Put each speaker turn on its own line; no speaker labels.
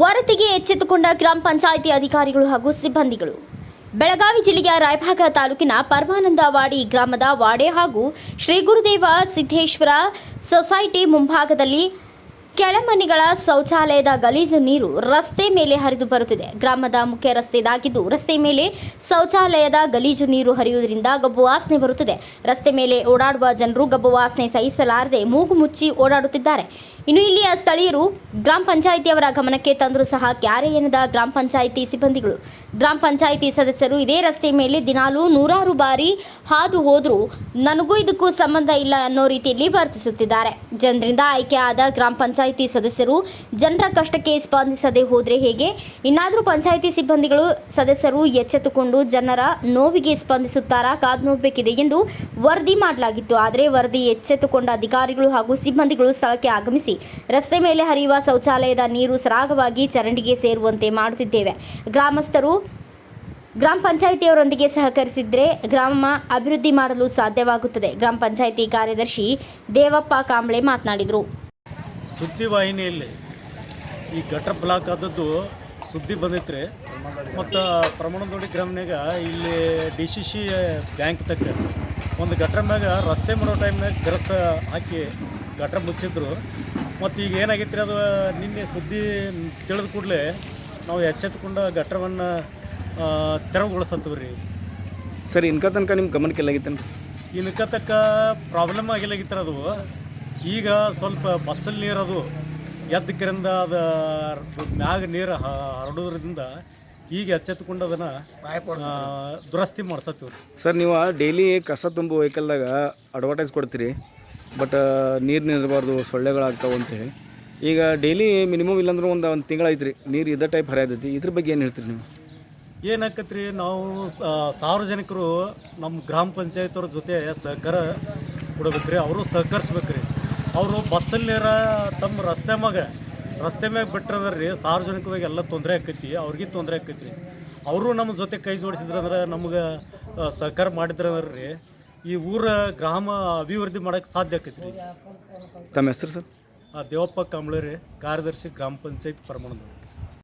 ವರದಿಗೆ ಎಚ್ಚೆತ್ತುಕೊಂಡ ಗ್ರಾಮ ಪಂಚಾಯಿತಿ ಅಧಿಕಾರಿಗಳು ಹಾಗೂ ಸಿಬ್ಬಂದಿಗಳು. ಬೆಳಗಾವಿ ಜಿಲ್ಲೆಯ ರಾಯಭಾಗ ತಾಲೂಕಿನ ಪರಮಾನಂದವಾಡಿ ಗ್ರಾಮದ ವಾಡೆ ಹಾಗೂ ಶ್ರೀ ಗುರುದೇವ ಸಿದ್ದೇಶ್ವರ ಸೊಸೈಟಿ ಮುಂಭಾಗದಲ್ಲಿ ಕೆಳಮನೆಗಳ ಶೌಚಾಲಯದ ಗಲೀಜು ನೀರು ರಸ್ತೆ ಮೇಲೆ ಹರಿದು ಬರುತ್ತಿದೆ. ಗ್ರಾಮದ ಮುಖ್ಯ ರಸ್ತೆ ಇದಾಗಿದ್ದು ರಸ್ತೆ ಮೇಲೆ ಶೌಚಾಲಯದ ಗಲೀಜು ನೀರು ಹರಿಯುವುದರಿಂದ ಗಬ್ಬು ವಾಸನೆ ಬರುತ್ತಿದೆ. ರಸ್ತೆ ಮೇಲೆ ಓಡಾಡುವ ಜನರು ಗಬ್ಬು ವಾಸನೆ ಸಹಿಸಲಾರದೆ ಮೂಗು ಮುಚ್ಚಿ ಓಡಾಡುತ್ತಿದ್ದಾರೆ. ಇನ್ನು ಇಲ್ಲಿಯ ಸ್ಥಳೀಯರು ಗ್ರಾಮ ಪಂಚಾಯಿತಿಯವರ ಗಮನಕ್ಕೆ ತಂದರೂ ಸಹ ಕ್ಯಾರೆ ಎನ್ನದ ಗ್ರಾಮ ಪಂಚಾಯಿತಿ ಸಿಬ್ಬಂದಿಗಳು. ಗ್ರಾಮ ಪಂಚಾಯಿತಿ ಸದಸ್ಯರು ಇದೇ ರಸ್ತೆ ಮೇಲೆ ದಿನಾಲೂ ನೂರಾರು ಬಾರಿ ಹಾದು ಹೋದರೂ ನನಗೂ ಇದಕ್ಕೂ ಸಂಬಂಧ ಇಲ್ಲ ಅನ್ನೋ ರೀತಿಯಲ್ಲಿ ವರ್ತಿಸುತ್ತಿದ್ದಾರೆ. ಜನರಿಂದ ಆಯ್ಕೆ ಆದ ಗ್ರಾಮ ಪಂಚಾಯಿತಿ ಸದಸ್ಯರು ಜನರ ಕಷ್ಟಕ್ಕೆ ಸ್ಪಂದಿಸದೆ ಹೋದರೆ ಹೇಗೆ? ಇನ್ನಾದರೂ ಪಂಚಾಯಿತಿ ಸಿಬ್ಬಂದಿಗಳು ಸದಸ್ಯರು ಎಚ್ಚೆತ್ತುಕೊಂಡು ಜನರ ನೋವಿಗೆ ಸ್ಪಂದಿಸುತ್ತಾರಾ? ಕಾದು ನೋಡಬೇಕಿದೆ ಎಂದು ವರದಿ ಮಾಡಲಾಗಿತ್ತು. ಆದರೆ ವರದಿ ಎಚ್ಚೆತ್ತುಕೊಂಡ ಅಧಿಕಾರಿಗಳು ಹಾಗೂ ಸಿಬ್ಬಂದಿಗಳು ಸ್ಥಳಕ್ಕೆ ಆಗಮಿಸಿ ರಸ್ತೆ ಮೇಲೆ ಹರಿಯುವ ಶೌಚಾಲಯದ ನೀರು ಸರಾಗವಾಗಿ ಚರಂಡಿಗೆ ಸೇರುವಂತೆ ಮಾಡುತ್ತಿದ್ದೇವೆ. ಗ್ರಾಮಸ್ಥರು ಗ್ರಾಮ ಪಂಚಾಯಿತಿಯವರೊಂದಿಗೆ ಸಹಕರಿಸಿದ್ರೆ ಗ್ರಾಮ ಅಭಿವೃದ್ಧಿ ಮಾಡಲು ಸಾಧ್ಯವಾಗುತ್ತದೆ. ಗ್ರಾಮ ಪಂಚಾಯಿತಿ ಕಾರ್ಯದರ್ಶಿ ದೇವಪ್ಪ ಕಾಂಬ್ಳೆ ಮಾತನಾಡಿದರು.
ಸುದ್ದಿವಾಹಿನಿಯಲ್ಲಿ ಈ ಗಟ್ರ ಬ್ಲಾಕ್ ಆದದ್ದು ಸುದ್ದಿ ಬಂದೈತ್ರಿ. ಮತ್ತು ಪ್ರಮಾಣದೊಡಿ ಗ್ರಾಮನಾಗ ಇಲ್ಲಿ ಡಿ ಸಿ ಸಿ ಬ್ಯಾಂಕ್ ತಕ್ಕ ಒಂದು ಗಟ್ರ ಮ್ಯಾಗ ರಸ್ತೆ ಮಾಡೋ ಟೈಮ್ನಾಗ ಗರಸ ಹಾಕಿ ಗಟ್ರ ಮುಚ್ಚಿದ್ರು. ಮತ್ತು ಈಗ ಏನಾಗೈತ್ರಿ ಅದು ನಿನ್ನೆ ಸುದ್ದಿ ತಿಳಿದ ಕೂಡಲೇ ನಾವು ಎಚ್ಚೆತ್ಕೊಂಡು ಗಟ್ರವನ್ನು ತೆರವುಗೊಳಿಸತ್ತೀವಿ ರೀ
ಸರಿ ಇನ್ಕ ತನಕ ನಿಮ್ಮ ಗಮನಕ್ಕೆ ಎಲ್ಲಾಗಿತ್ತೇನು
ಇನ್ಕ ತಕ್ಕ ಪ್ರಾಬ್ಲಮ್ ಆಗಿಲ್ಲಾಗಿತ್ತು ಅದು. ಈಗ ಸ್ವಲ್ಪ ಬಸ್ಸಲ್ಲಿ ನೀರು ಅದು ಎದ್ದಕ್ಕಿರಿಂದ ಅದು ಮ್ಯಾಗ ನೀರು ಹರಡೋದ್ರಿಂದ ಈಗ ಎಚ್ಚೆತ್ಕೊಂಡು ಅದನ್ನು ದುರಸ್ತಿ ಮಾಡ್ಸತ್ತೀವಿ ರೀ
ಸರ್ ನೀವು ಡೈಲಿ ಕಸ ತುಂಬು ವೆಹಿಕಲ್ದಾಗ ಅಡ್ವರ್ಟೈಸ್ ಕೊಡ್ತೀರಿ ಬಟ್ ನೀರು ನಿಲ್ಲಬಾರ್ದು ಸೊಳ್ಳೆಗಳಾಗ್ತಾವೆ ಅಂತೇಳಿ. ಈಗ ಡೈಲಿ ಮಿನಿಮಮ್ ಇಲ್ಲಾಂದ್ರೆ ಒಂದು ಒಂದು ತಿಂಗಳಾಯ್ತು ರೀ ನೀರು ಇದೇ ಟೈಪ್ ಹರಿಯತೈತಿ. ಇದ್ರ ಬಗ್ಗೆ ಏನು ಹೇಳ್ತೀರಿ ನೀವು?
ಏನಾಕತ್ರಿ ನಾವು ಸಾರ್ವಜನಿಕರು ನಮ್ಮ ಗ್ರಾಮ ಪಂಚಾಯತ್ ಜೊತೆ ಸಹಕಾರ ಕೊಡ್ಬೇಕ್ರಿ ಅವರು ಸಹಕರಿಸ್ಬೇಕ್ರಿ. ಅವರು ಬಸ್ಸಲ್ಲಿ ನೀರ ತಮ್ಮ ರಸ್ತೆ ಮ್ಯಾಗ ರಸ್ತೆ ಮ್ಯಾಗ ಬಿಟ್ಟರೆ ರೀ ಸಾರ್ವಜನಿಕವಾಗಿ ಎಲ್ಲ ತೊಂದರೆ ಆಕೈತಿ ಅವ್ರಿಗೆ ತೊಂದರೆ ಆಕೈತಿ ಅವರು ನಮ್ಮ ಜೊತೆ ಕೈ ಜೋಡಿಸಿದ್ರಂದ್ರೆ ನಮ್ಗೆ ಸಹಕಾರ ಮಾಡಿದ್ರಂದ್ರೆ ರೀ ಈ ಊರ ಗ್ರಾಮ ಅಭಿವೃದ್ಧಿ ಮಾಡೋಕ್ಕೆ ಸಾಧ್ಯ ಆಕೈತಿ ರೀ
ತಮ್ಮ ಹೆಸರು ಸರ್?
ಆ ದೇವಪ್ಪ ಕಂಬಳಿ ರೀ ಕಾರ್ಯದರ್ಶಿ ಗ್ರಾಮ ಪಂಚಾಯತ್ ಪರಮಾಣದ